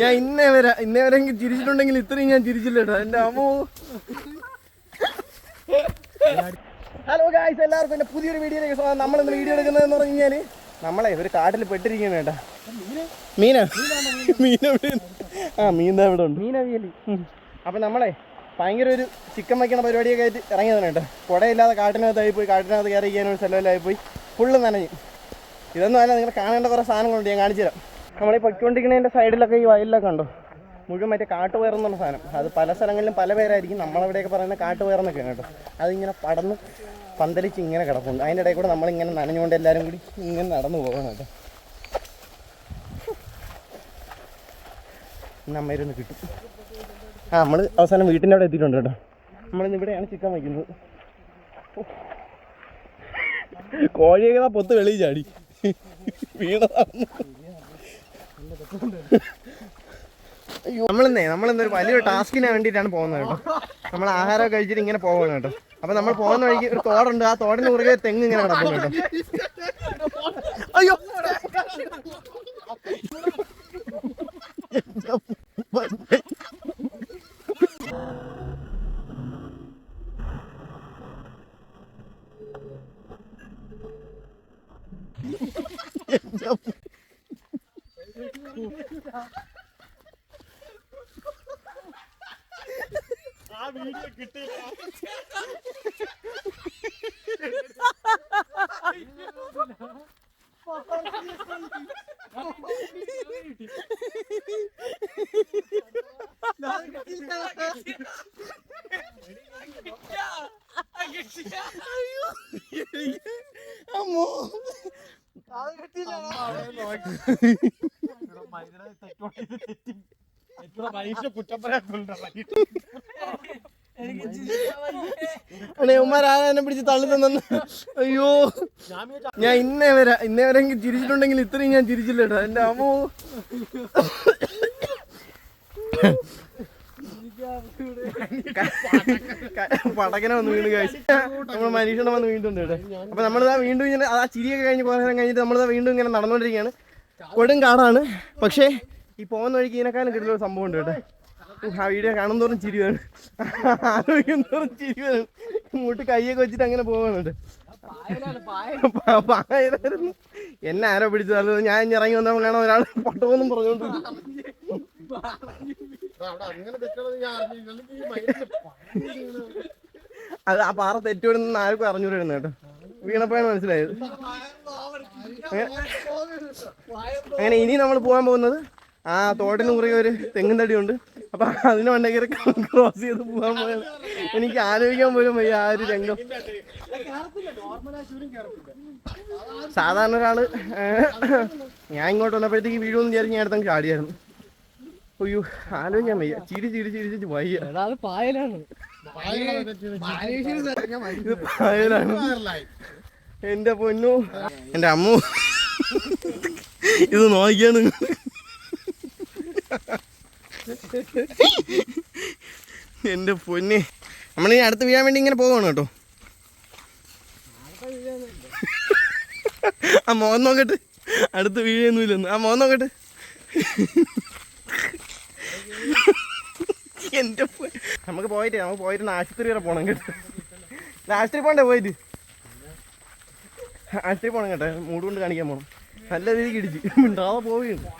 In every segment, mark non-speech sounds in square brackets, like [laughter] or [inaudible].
ഞാൻ ഇന്നേ വരെ ഇന്നേ വരെ തിരിച്ചിട്ടുണ്ടെങ്കിൽ ചിരിച്ചിട്ടുണ്ടെങ്കിൽ ഇത്രയും ഞാൻ ചിരിച്ചില്ല കേട്ടോ എന്റെ അമ്മോ. ഹലോ ഗായ്സ് എല്ലാവർക്കും എന്റെ പുതിയൊരു വീഡിയോയിലേക്ക് സ്വാഗതം. നമ്മൾ ഇന്ന് വീഡിയോ എടുക്കുന്നതെന്ന് പറഞ്ഞു കഴിഞ്ഞാൽ നമ്മളെ ഒരു കാട്ടിൽ പെട്ടിരിക്കുകയാണ് കേട്ടാ. മീന? മീന ആ മീൻ ഇവിടെ ഉണ്ട്. മീനവിയലി അപ്പം നമ്മളെ ഭയങ്കര ഒരു ചിക്കൻ വയ്ക്കണ പരിപാടിയൊക്കെ ആയിട്ട് ഇറങ്ങിയതാണ് കേട്ടോ. കുടയില്ലാതെ കാട്ടിനകത്തായി പോയി കാട്ടിനകത്ത് കയറി ചെയ്യാനൊരു സ്ഥലമില്ലായി പോയി. ഫുള്ള് നനഞ്ഞു. ഇതൊന്നും അല്ല നിങ്ങൾ കാണേണ്ട കുറേ സാധനങ്ങളുണ്ട് ഞാൻ കാണിച്ചു തരാം നമ്മളീ പൊയ്ക്കൊണ്ടിരിക്കുന്നതിന്റെ സൈഡിലൊക്കെ ഈ വയലിലൊക്കെ ഉണ്ടോ മുഴുവൻ മറ്റേ കാട്ടുപയറെന്നുള്ള സാധനം. അത് പല സ്ഥലങ്ങളിലും പല പേരായിരിക്കും. നമ്മളവിടെയൊക്കെ പറയുന്നത് കാട്ടുപയറെന്നൊക്കെയാണ് കേട്ടോ. അതിങ്ങനെ പടന്ന് പന്തലിച്ച് ഇങ്ങനെ കിടപ്പുണ്ട്. അതിന്റെ ഇടയിൽ കൂടെ നമ്മളിങ്ങനെ നനഞ്ഞുകൊണ്ട് എല്ലാവരും കൂടി ഇങ്ങനെ നടന്നു പോകണം കേട്ടോ. ഇന്ന് അമ്മയിരുന്ന് കിട്ടും. ആ നമ്മൾ അവസാനം വീട്ടിന്റെ അവിടെ എത്തിയിട്ടുണ്ട് കേട്ടോ. നമ്മളിന്ന് ഇവിടെയാണ് ചിക്കൻ വയ്ക്കുന്നത്. കോഴിയൊക്കെ പൊത്ത് വെളിയിൽ ചാടി. വീണതാണ് അയ്യോ നമ്മളിന്നേ നമ്മളിന്നൊരു വലിയൊരു ടാസ്കിന് വേണ്ടിയിട്ടാണ് പോകുന്നത് കേട്ടോ. നമ്മൾ ആഹാരം കഴിച്ചിട്ട് ഇങ്ങനെ പോകണം കേട്ടോ. അപ്പൊ നമ്മൾ പോകുന്ന വഴിക്ക് ഒരു തോടുണ്ട് ആ തോടിന് കുറുകെ തെങ്ങ് ഇങ്ങനെ കിടക്കുന്നു കേട്ടോ. അമ്മോ അണേ ഉമ്മാരാണ് എന്നെ പിടിച്ച് തള്ളി തന്നു അയ്യോ. ഞാൻ ഇന്നേ വരെ ഇന്നേ വരെ എനിക്ക് ചിരിച്ചിട്ടുണ്ടെങ്കിൽ ഇത്രയും ഞാൻ ചിരിച്ചില്ല കേട്ടോ എന്റെ അമ്മോ. പടകനെ വന്ന് വീണ് കഴിച്ചു നമ്മൾ മനീഷണ വന്ന് വീണ്ടുണ്ട് ഇവിടെ അപ്പൊ നമ്മളിതാ വീണ്ടും ഇങ്ങനെ ആ ചിരിയൊക്കെ കഴിഞ്ഞ് കുറേ നേരം കഴിഞ്ഞിട്ട് നമ്മളിതാ വീണ്ടും ഇങ്ങനെ നടന്നുകൊണ്ടിരിക്കുകയാണ് കൊടും കാടാണ്. പക്ഷേ ഈ പോകുന്ന വഴിക്ക് ഇതിനെക്കാളും കിട്ടുന്ന ഒരു സംഭവം ഉണ്ട് കേട്ടോ. ആ വീഡിയോ കാണും തോറും ചിരി വരും. ആലോചിക്കും തോറും ചിരി വരും. ഇങ്ങോട്ട് കൈയൊക്കെ വെച്ചിട്ട് അങ്ങനെ പോകുന്നുണ്ട്. പായലായിരുന്നു. എന്നെ ആരോ പിടിച്ചതല്ലോ ഞാൻ ഇനി ഇറങ്ങി വന്നപ്പോൾ കാണാൻ ഒരാൾ പൊട്ടമെന്നും പറഞ്ഞോണ്ട് അത് ആ പാറ തെറ്റുവിടുന്ന ആർക്കും അറിഞ്ഞൂടായിരുന്നു കേട്ടോ. വീണപ്പോഴാണ് മനസ്സിലായത്. അങ്ങനെ ഇനി നമ്മൾ പോകാൻ പോകുന്നത് ആ തോട്ടിന് കുറുകെ ഒരു തെങ്ങും തടിയുണ്ട്. അപ്പൊ അതിന് വണ്ടെങ്കിൽ ക്രോസ് ചെയ്ത് പോകാൻ പോയത് എനിക്ക് ആലോചിക്കാൻ പോലും വയ്യ ആ ഒരു രംഗം. സാധാരണ ഒരാൾ ഞാൻ ഇങ്ങോട്ട് വന്നപ്പോഴത്തേക്ക് വീഴുമെന്ന് വിചാരിച്ച് ഞാൻ അടുത്തങ്ങ് ചാടിയായിരുന്നു. അയ്യോ ആലോചിക്കാൻ വയ്യ. ചിരി ചിരി ചിരിച്ച് വയ്യ. പായലാണ്. ഇത് പായലാണ്. എന്റെ പൊന്നു. എന്റെ അമ്മു. ഇത് നോക്കിയാണ് എന്റെ പൊന്നെ. നമ്മളിനി അടുത്ത് വീഴാൻ വേണ്ടി ഇങ്ങനെ പോവാണ് കേട്ടോ. ആ മോൻ നോക്കട്ടെ. അടുത്ത് വീഴൊന്നുമില്ലെന്ന്. ആ മോൻ നോക്കട്ടെ. എന്റെ നമുക്ക് പോയിട്ട് നമുക്ക് പോയിട്ട് ആശുപത്രി വരെ പോണം കേട്ടോ. ആശുപത്രി പോണ്ടേ പോയിട്ട്. ആശുപത്രി പോണം കേട്ടോ. മൂട് കൊണ്ട് കാണിക്കാൻ പോണം. നല്ല രീതിക്ക് ഇടിച്ച്. മിണ്ടാതെ പോവുകയാണ്.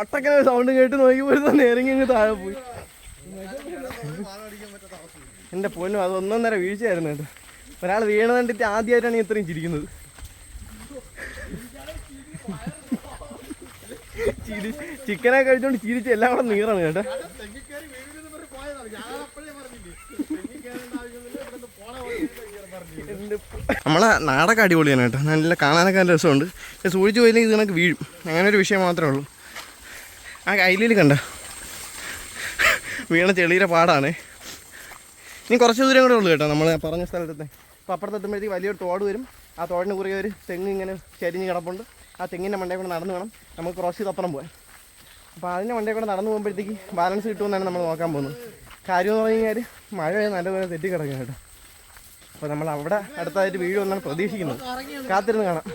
ഒട്ടക്കനെ സൗണ്ട് കേട്ട് നോക്കിയപ്പോൾ തന്നെ ഇറങ്ങി അങ്ങ് താഴെ പോയി. എന്റെ പൊന്നും അത് ഒന്നൊന്നര വീഴ്ചയായിരുന്നു കേട്ടോ. ഒരാൾ വീണത് കണ്ടിട്ട് ആദ്യമായിട്ടാണ് ഇത്രയും ചിരിക്കുന്നത്. ചിരി ചിക്കനെ കഴിച്ചോണ്ട് ചിരിച്ച് എല്ലാം കൂടെ നീറാണ് കേട്ടോ. നമ്മളെ നാടൊക്കെ അടിപൊളിയാണ് കേട്ടോ. നല്ല കാണാനൊക്കെ നല്ല രസമുണ്ട്. സൂചിച്ച് പോയില്ലെങ്കിൽ ഇത് കണക്ക് വീഴും. അങ്ങനെ ഒരു വിഷയം മാത്രമേ ഉള്ളൂ. ആ കയ്യിലിൽ കണ്ട. വീണ ചെളിയുടെ പാടാണ്. ഇനി കുറച്ച് ദൂരം കൂടെ ഉള്ളൂ കേട്ടോ. നമ്മൾ പറഞ്ഞ സ്ഥലത്തെ അപ്പോൾ അപ്പുറത്തെത്തുമ്പോഴത്തേക്ക് വലിയൊരു തോട് വരും. ആ തോടിന് കുറുകെ ഒരു തെങ്ങ് ഇങ്ങനെ ചരിഞ്ഞ് കിടപ്പുണ്ട്. ആ തെങ്ങിന്റെ മണ്ടയിൽ കൂടെ നടന്നു വേണം നമുക്ക് ക്രോസ് ചെയ്ത് അപ്പുറം പോകാൻ. അപ്പോൾ അതിന്റെ മണ്ടയിൽ കൂടെ നടന്നു പോകുമ്പോഴത്തേക്ക് ബാലൻസ് കിട്ടുമെന്നാണ് നമ്മൾ നോക്കാൻ പോകുന്നത്. കാര്യം എന്ന് പറഞ്ഞു കഴിഞ്ഞാൽ മഴ നല്ലപോലെ തെറ്റി കിടക്കും കേട്ടോ. അപ്പോൾ നമ്മൾ അവിടെ അടുത്തായിട്ട് വീഴുമെന്നാണ് പ്രതീക്ഷിക്കുന്നത്. കാത്തിരുന്ന് കാണാം.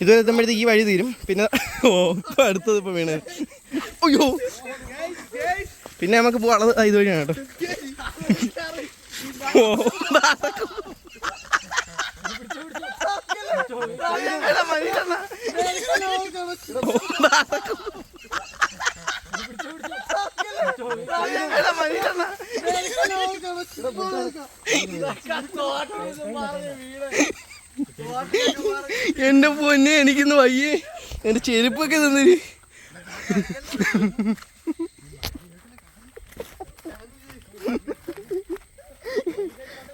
ഇതുവരെ എത്തുമ്പോഴത്തേക്ക് ഈ വഴി തീരും. പിന്നെ ഓ അടുത്തത് ഇപ്പൊ വീണ്. അയ്യോ. പിന്നെ നമുക്ക് പോകാനുള്ളത് ഇതുവഴിയാണ് കേട്ടോ. ഓ നടക്കും. എടാ, മനുഷ്യനാ. ഓ, നടക്കും. എടാ, മനുഷ്യനാ. എന്റെ പൊന്നെ എന്റെ ചെരുപ്പൊക്കെ തന്നിന്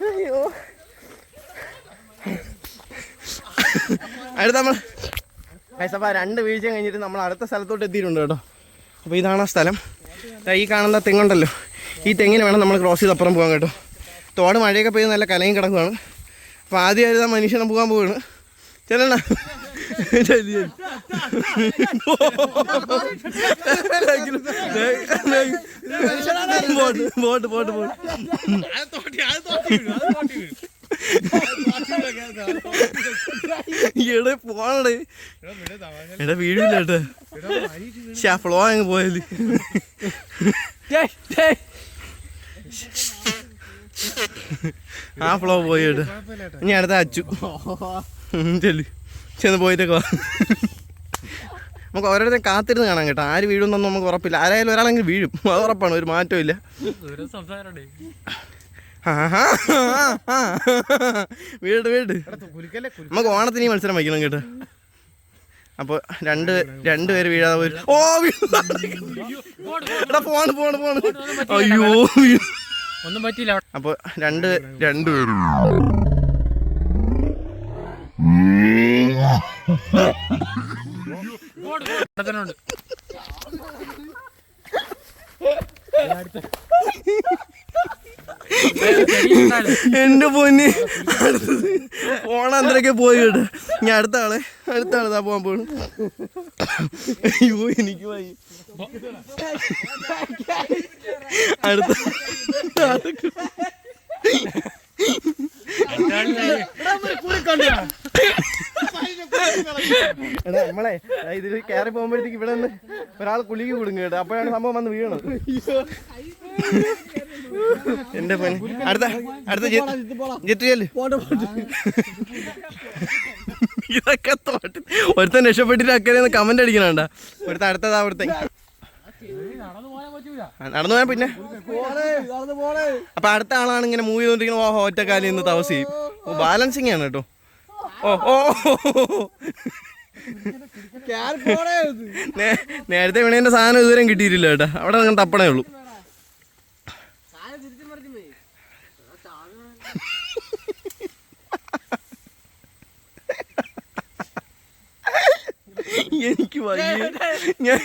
അയ്യോ. അടുത്ത നമ്മൾ രണ്ട് വീഴ്ച കഴിഞ്ഞിട്ട് നമ്മൾ അടുത്ത സ്ഥലത്തോട്ട് എത്തിയിട്ടുണ്ട് കേട്ടോ. അപ്പോൾ ഇതാണ് ആ സ്ഥലം. ഈ കാണുന്ന തെങ്ങുണ്ടല്ലോ. ഈ തെങ്ങിന് വേണം നമ്മൾ ക്രോസ് ചെയ്ത് അപ്പുറം പോകാൻ കേട്ടോ. തോട് മഴയൊക്കെ പെയ്ത് നല്ല കലയും കിടക്കുവാണ്. അപ്പോൾ ആദ്യമായിട്ട് ആ മനുഷ്യനെ പോകാൻ പോവാണ്. ചെല്ലണ പോട്ട് പോട്ട് പോട്ട് എടെ വീടില്ല കേട്ടോ. അങ്ങ് പോയാൽ. ആ ഫ്ലോ പോയി കേട്ടോ. ഇനി അടുത്ത അച്ചു. ചെല്ല്. ചെന്ന് പോയിട്ടൊക്കെ നമുക്ക് ഓരോരുത്തരും കാത്തിരുന്ന് കാണാം കേട്ടോ. ആര് വീഴുന്നൊന്നും നമുക്ക് ഉറപ്പില്ല. ആരായാലും ഒരാളെങ്കിൽ വീഴും. അത് ഉറപ്പാണ്. ഒരു മാറ്റവും ഇല്ല. വീട് വീട്. നമുക്ക് ഓണത്തിന് ഈ മത്സരം വയ്ക്കണം കേട്ടോ. അപ്പോൾ രണ്ട് രണ്ട് പേര് വീഴാതെ പോയി. ഓ വീടാ എടാ പോണ് പോണ് പോണ്. അയ്യോ ഒന്നും പറ്റിയില്ല. അപ്പോൾ രണ്ട് രണ്ട് പേര് അവിടെ തന്നെ ഉണ്ട് എന്റെ പൊന്നി. അടുത്തത് ഓണാന്തരൊക്കെ പോയി കേട്ടോ. ഞാൻ അടുത്ത ആളെ അടുത്ത ആളെ പോകാൻ പോണു. അയ്യോ എനിക്ക് വയ്യ. അടുത്ത എടാ നമ്മളെ ഇതിൽ കയറി പോകുമ്പോഴത്തേക്ക് ഇവിടെ നിന്ന് ഒരാൾ കുളിക്ക് കുടുങ്ങ കേട്ടോ അപ്പോഴാണ് സംഭവം വന്ന് വീണത്. എന്റെ പൊന്നി. അടുത്ത അടുത്ത ജിത്തു ചെല്ല്. ഇതൊക്കെ തോട്ട്. ഒരുത്തൻ രക്ഷപ്പെട്ടിട്ട് അക്കരെ കമന്റ് അടിക്കണണ്ട. ഒരുത്ത അടുത്തതാ അവിടുത്തെ. നടന്നു പോയാ പിന്നെ. അപ്പൊ അടുത്ത ആളാണ് ഇങ്ങനെ മൂവ് ചെയ്തോണ്ടിരിക്കുന്ന ഓ ഒറ്റക്കാലി നിന്ന് തപസ് ചെയ്യും. ഓ ബാലൻസിങ് ആണ് കേട്ടോ. ഓ ഓ. നേരത്തെ വീണേന്റെ സാധനം ഇതുവരെയും കിട്ടിയിട്ടില്ല കേട്ടോ. അവിടെ അങ്ങനെ തപ്പണേ ഉള്ളൂ. എനിക്ക് വയ്യ. ഞാൻ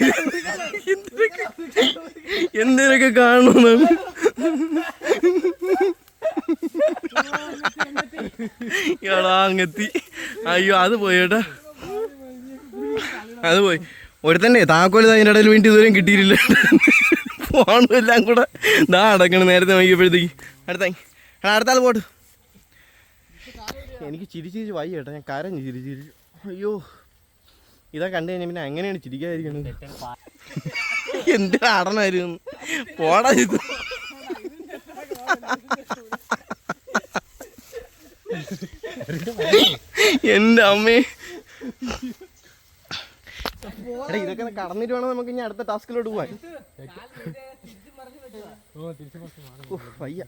എന്തിനൊക്കെ എന്തിനൊക്കെ കാണുന്നു എടാ അങ്ങെത്തി. അയ്യോ അത് പോയി കേട്ടാ. അത് പോയി. ഒരുത്തന്നെ താക്കോൽ അതിന്റെ ഇടയിൽ വേണ്ടി ഇതുവരെയും കിട്ടിയിട്ടില്ല. ഫോണും എല്ലാം കൂടെ ദാ അടക്കണം നേരത്തെ വൈകിയപ്പോഴത്തേക്ക് അടുത്ത അടുത്ത ആൾ പോട്ട്. എനിക്ക് ചിരി ചിരിച്ച് വൈ കേട്ടോ. ഞാൻ കരഞ്ഞു ചിരി ചിരി അയ്യോ. ഇതാ കണ്ടു കഴിഞ്ഞാൽ പിന്നെ എങ്ങനെയാണ് ചിരിക്കാതിരിക്കണത്. എന്തിനാ അടണായിരുന്നു പോടാ ഇത്. [laughs] എന്റെ അമ്മേ. എടാ ഇതൊക്കെ കടന്നിട്ട് വേണം നമുക്ക് ഇനി അടുത്ത ടാസ്കിലോട്ട് പോവാൻ. വയ്യ.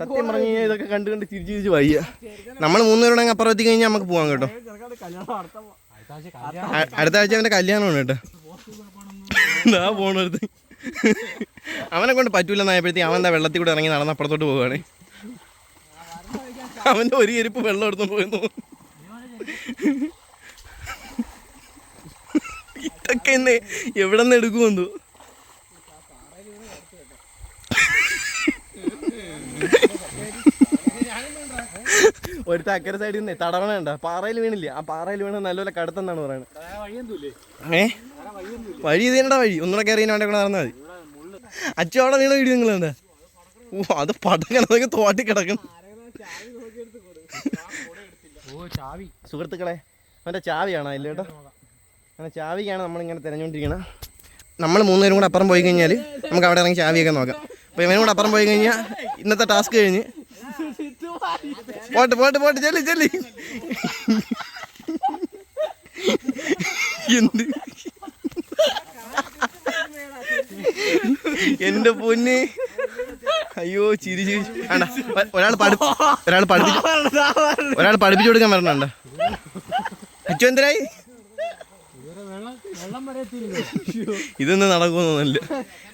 സത്യം പറഞ്ഞു കഴിഞ്ഞാൽ ഇതൊക്കെ കണ്ട് കണ്ട് ചിരിച്ച് തിരിച്ച് വയ്യ. നമ്മൾ മൂന്നുപേരുടെ അപ്പുറം എത്തി കഴിഞ്ഞാൽ നമുക്ക് പോവാം കേട്ടോ. അടുത്ത ആഴ്ച അവന്റെ കല്യാണമാണ് കേട്ടോ. ആ പോണടുത്ത് അവനെ കൊണ്ട് പറ്റൂലെന്നായപ്പോഴത്തേക്ക് അവൻ എന്താ വെള്ളത്തിൽ കൂടെ ഇറങ്ങി നടന്ന് അപ്പുറത്തോട്ട് പോവുകയാണ്. അവന്റെ ഒരു എരിപ്പ് വെള്ളം എടുത്തു പോയെന്ന് ഇതൊക്കെ എന്നെ എവിടെ നിന്ന് എടുക്കുമെന്തോ ഒരുത്ത അക്കരെ സൈഡിൽ നിന്ന് തടവണ ഉണ്ട പാറയിൽ വീണില്ല? ആ പാറയിൽ വീണ നല്ലപോലെ കടുത്തെന്നാണ് പറയുന്നത് ഏ? വഴി ഇതേണ്ട വഴി. ഒന്നുകൂടെ കയറി വേണ്ട കൂടെ നടന്നാൽ മതി. അച്ചോടെ വീണ വീഡിയോ നിങ്ങൾ ഓ അത് പടക്കണതൊക്കെ തോട്ടി കിടക്കണം. സുഹൃത്തുക്കളെ അവന്റെ ചാവിയാണ് അതിൽ കേട്ടോ? അങ്ങനെ ചാവിക്കാണ് നമ്മളിങ്ങനെ തിരഞ്ഞുകൊണ്ടിരിക്കുന്നത് നമ്മൾ മൂന്നുപേരും കൂടെ അപ്പുറം പോയി കഴിഞ്ഞാൽ നമുക്ക് അവിടെ ഇറങ്ങി ചാവിയൊക്കെ നോക്കാം. അപ്പോൾ ഇവനും കൂടെ അപ്പുറം പോയി കഴിഞ്ഞാൽ ഇന്നത്തെ ടാസ്ക് കഴിഞ്ഞ്. പോട്ട് പോട്ട് പോട്ട് ചെല്ലി ചെല്ലി. എന്ത്? എന്റെ പൊന്ന്. അയ്യോ ചിരി ചിരി. ഒരാൾ പഠി [laughs] ഒരാൾ പഠിപ്പിച്ചു ഒരാൾ പഠിപ്പിച്ചു കൊടുക്കാൻ വരണുണ്ട് അച്ചു എന്തരായി ഇതൊന്നും നടക്കുന്നില്ല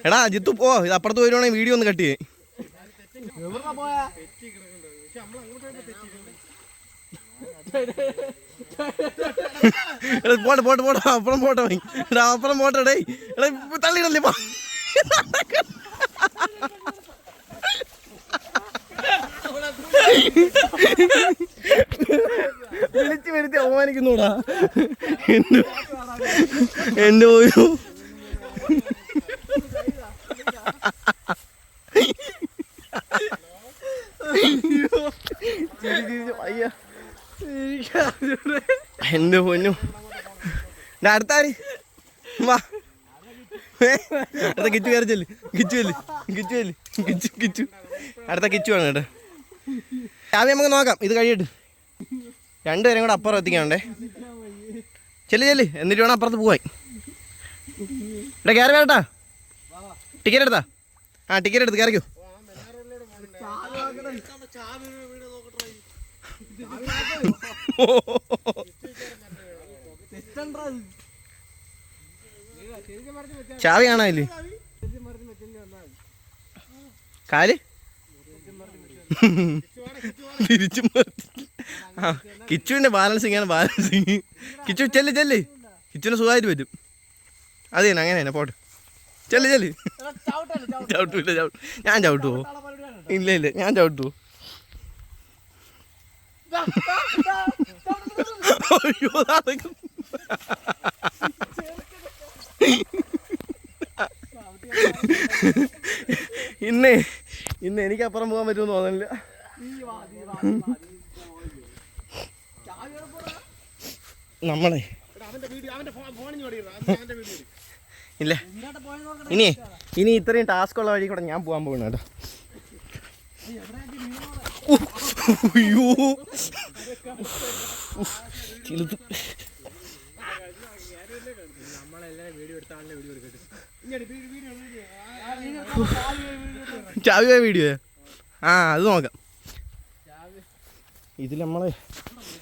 എടാ അജിത്ത് പോ. ഇത് അപ്പുറത്ത് വരുവാണെങ്കിൽ വീഡിയോ ഒന്ന് കട്ട് ചെയ്യേ. പോട്ടെ പോട്ടെ പോട്ടെ. അപ്പുറം പോട്ടെ പോയി എടാ അപ്പുറം പോട്ടെ ഡേ എടാ തള്ളിയിടല്ലേ പോ. വിളിച്ചു വരുത്തി അവമാനിക്കുന്നൂടാ എന്റെ എന്റെ ഒരു. എന്റെ പൊന്നു. അടുത്താര് വാ. അടുത്ത കിച്ചു കയറി ചെല്ലു. കിച്ചു ചെല്ല്. കിച്ചു ചെല്ല്. കിച്ചു കിച്ചു. അടുത്ത കിച്ചു ആണ് കേട്ടോ. ആദ്യം നമുക്ക് നോക്കാം. ഇത് കഴിയട്ട്. രണ്ടുപേരും കൂടെ അപ്പുറം എത്തിക്കാണ്ടേ ചെല്ലു ചെല്ലു. എന്നിട്ട് വേണം അപ്പുറത്ത് പോവാൻ. ഇവിടെ കയറി വേട്ടാ ടിക്കറ്റ് എടുത്താ. ആ ടിക്കറ്റ് എടുത്ത് കയറിക്കോ ചാവി കാണാനില്ലേ? കാൽ? തിരിച്ചു ആ കിച്ചുവിന്റെ ബാലൻസിങ് ആണ് ബാലൻസിങ് കിച്ചു ചെല്ല് ചെല്ല്. കിച്ചുവിന് സുഖമായിട്ട് പറ്റും. അത് തന്നെ അങ്ങനെ തന്നെ പോട്ടെ. ചെല്ല് ചെല്ല്. ചവിട്ടൂല്ല ചവിട്ടു ഞാൻ ചവിട്ടുവോ? ഇല്ല ഇല്ല ഞാൻ ചവിട്ടുവോ? അയ്യോ ഇന്ന് ഇന്ന് എനിക്ക് അപ്പുറം പോകാൻ പറ്റുമെന്ന് തോന്നുന്നില്ല. നമ്മളെ. ഇല്ല. ഇനി ഇനി ഇത്രയും ടാസ്ക് ഉള്ള വഴി കൂടെ ഞാൻ പോകാൻ പോകുന്നു കേട്ടോ. അയ്യോ. ഉഫ്, ചിലുത്ത് വീഡിയോ പോയ വീഡിയോ ആ അത് നോക്കാം. ഇതിൽ നമ്മൾ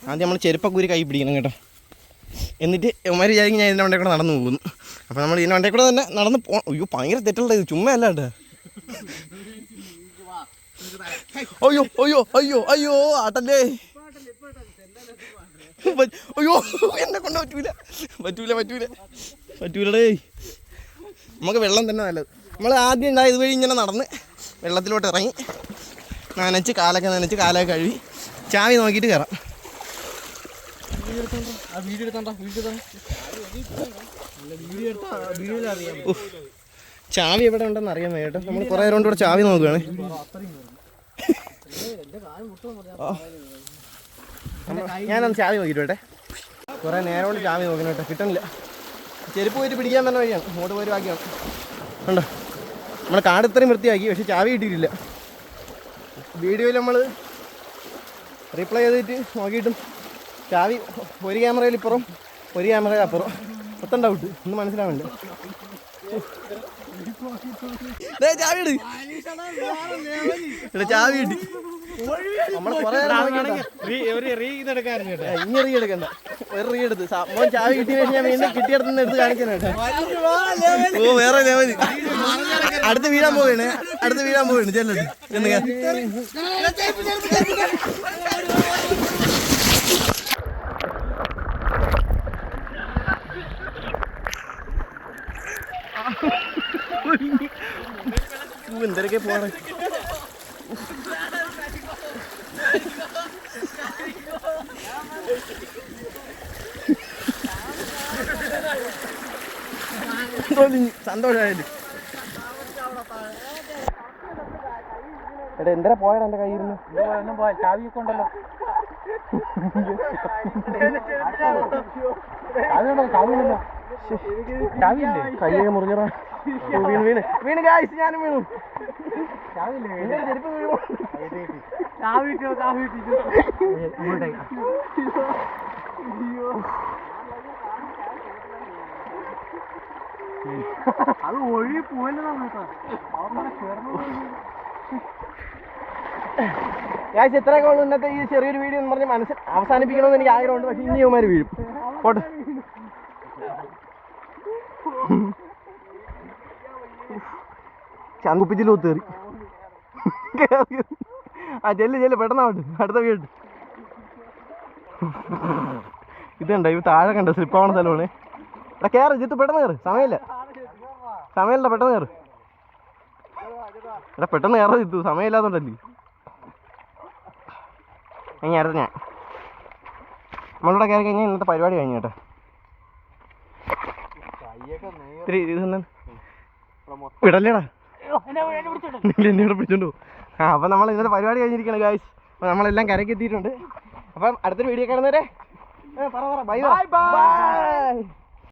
ആദ്യം നമ്മൾ ചെരുപ്പക്കൂരി കൈ പിടിക്കണം കേട്ടോ. എന്നിട്ട് ഉമ്മാര് വിചാരിക്കും ഞാൻ ഇതിന്റെ വണ്ടി കൂടെ നടന്നു പോകുന്നു. അപ്പോൾ നമ്മൾ ഇതിന്റെ വണ്ടി കൂടെ തന്നെ നടന്ന് പോ അയ്യോ ഭയങ്കര തെറ്റുള്ള ഇത്. ചുമ്മാ അല്ല കേട്ടോ. അയ്യോ അയ്യോ അയ്യോ അയ്യോ ആട്ടല്ലേ. അയ്യോ എന്നെ കൊണ്ട് പറ്റൂല. പറ്റൂല പറ്റൂല. പറ്റൂലടേ. നമുക്ക് വെള്ളം തന്നെ നല്ലത്. നമ്മൾ ആദ്യം ഉണ്ടായത് വഴി ഇങ്ങനെ നടന്ന് വെള്ളത്തിലോട്ട് ഇറങ്ങി നനച്ച് കാലൊക്കെ നനച്ച് കാലൊക്കെ കഴുകി ചാവി നോക്കിയിട്ട് കയറാം. ചാവി എവിടെ ഉണ്ടെന്ന് അറിയാൻ വേണ്ടി നമ്മൾ കുറേ നേരം കൊണ്ട് ചാവി നോക്കുകയാണ്. ഞാനൊന്ന് ചാവി നോക്കിയിട്ട് വേട്ടെ കുറേ നേരം കൊണ്ട് ചാവി നോക്കണം കേട്ടോ. കിട്ടണില്ല. ചെരുപ്പ് പോയിട്ട് പിടിക്കാൻ തന്നെ വഴിയാണ്. ഇങ്ങോട്ട് പോയി ബാക്കിയാണ് ഉണ്ടോ നമ്മൾ കാട് ഇത്രയും വൃത്തിയാക്കി പക്ഷെ ചാവി കിട്ടിയിട്ടില്ല. വീഡിയോയിൽ നമ്മൾ റീപ്ലൈ ചെയ്തിട്ട് നോക്കിയിട്ടും ചാവി ഒരു ക്യാമറയിൽ ഇപ്പുറം ഒരു ക്യാമറയിൽ അപ്പുറം. മൊത്തം ഡൗട്ട് ഒന്ന് മനസ്സിലാവണ്ടേ ചാവി ഇട്. ചാവി കിട്ടി. ഇനി റീ എടുക്കണ്ട ഒരു റീ എടുത്ത് മോൻ ചാവി കിട്ടിയ ഞാൻ വീണ്ടും കിട്ടിയിടത്ത് എടുത്ത് ഓ വേറെ ലെവൽ. അടുത്ത് വീഴാൻ പോവാണ്. അടുത്ത് വീഴാൻ പോവാണ്. എന്ന് എന്തൊക്കെ പോണേ. സന്തോഷമായാലും എടാ എന്തര പോയടാ എന്റെ കയ്യിൽ നിന്ന് ഒന്നും പോയാ ചാവിയൊക്കെ ഉണ്ടല്ലോ കയ്യൊക്കെ മുറിഞ്ഞറ വീണ് വീണ്. വീണ് ഗായ്സ് ഞാനും വീണു. എന്റെ ചെരുപ്പ് വീണു. അത് ഒഴി ഗായ്സ് ഇത്രയൊക്കെ ഉള്ളൂ ഇന്നത്തെ ഈ ചെറിയൊരു വീഡിയോ എന്ന് പറഞ്ഞ് മനസ്സിൽ അവസാനിപ്പിക്കണമെന്ന് എനിക്ക് ആഗ്രഹമുണ്ട്. പക്ഷെ ഇനി ഇവന്മാർ വീഴും. പോട്ടെ. ചങ്കുപ്പിച്ചിൽ ഒത്തേറി ആ ചെല്ല് ചെല്ല് പെട്ടെന്നാവട്ടെ അടുത്ത വീട്. ഇതുണ്ട്? ഇവ താഴെ കണ്ട? സ്ലിപ്പ് ആവണ സ്ഥലമാണ്. എടാ കയറ് ജിത്ത് പെട്ടെന്ന് കയറ് സമയമില്ല. സമയമില്ല പെട്ടെന്ന് കയറ് എടാ പെട്ടെന്ന് കയറാ ജിത്തു സമയമില്ലാത്തോണ്ടല്ലേ? ഇനി അടുത്ത ഞാൻ. നമ്മളിവിടെ കയറി കഴിഞ്ഞാൽ ഇന്നത്തെ പരിപാടി കഴിഞ്ഞു കേട്ടോ. ഇത്തിരി ഇത് വിടല്ലേടാ. എന്നെ [laughs] പിടിച്ചോണ്ട് ആ അപ്പം നമ്മൾ ഇന്നത്തെ പരിപാടി കഴിഞ്ഞിരിക്കണം ഗായ്സ് അപ്പം നമ്മളെല്ലാം കരയ്ക്ക് എത്തിയിട്ടുണ്ട് അപ്പം അടുത്തൊരു വീഡിയോ കാണുന്നവരെ പറ പറ ബൈ ബൈ ബൈ